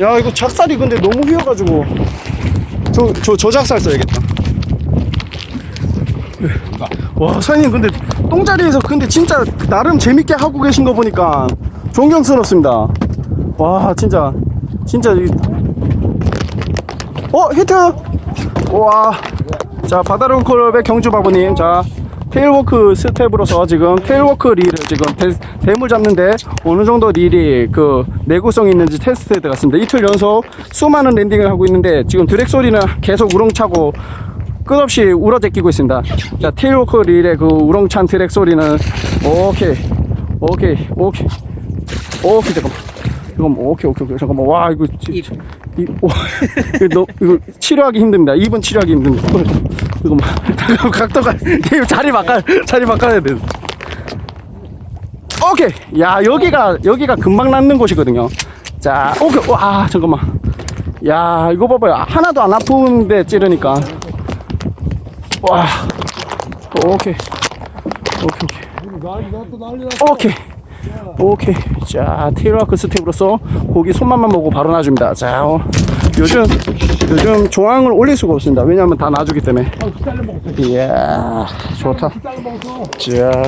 야 이거 작살이 근데 너무 휘어가지고. 저 저 저 작살 써야겠다. 와 사장님 근데 똥자리에서 근데 진짜 나름 재밌게 하고 계신 거 보니까 존경스럽습니다. 와 진짜. 진짜 이- 어 히트! 와 자 바다론 클럽의 경주 바보님 자 테일워크 스텝으로서 지금 테일워크 릴을 지금 대, 물 잡는데 어느 정도 릴이 그 내구성 있는지 테스트 들어갔습니다. 이틀 연속 수많은 랜딩을 하고 있는데 지금 드랙 소리는 계속 우렁차고 끝없이 울어제끼고 있습니다. 자 테일워크 릴의 그 우렁찬 드랙 소리는 오케이 오케이 오케이 오케이 잠깐만. 이거 오케이 오케이 오케이. 잠깐만. 와 이거 지- 이, 오, 이거, 너, 이거 치료하기 힘듭니다. 입은 치료하기 힘듭니다. 어, 이거 막 잠깐만, 각도가 이거 자리 바꿔 자리 바꿔야 돼. 오케이. 야 여기가 여기가 금방 낫는 곳이거든요. 자 오케이. 와 잠깐만. 야 이거 봐봐요. 하나도 안 아픈데 찌르니까. 와. 오케이. 오케이 오케이. 오케이. 오케이. 자, 테일워크 스텝으로서 고기 손맛만 보고 바로 놔줍니다. 자, 어, 요즘, 요즘 조항을 올릴 수가 없습니다. 왜냐하면 다 놔주기 때문에. 이야, 좋다. 자.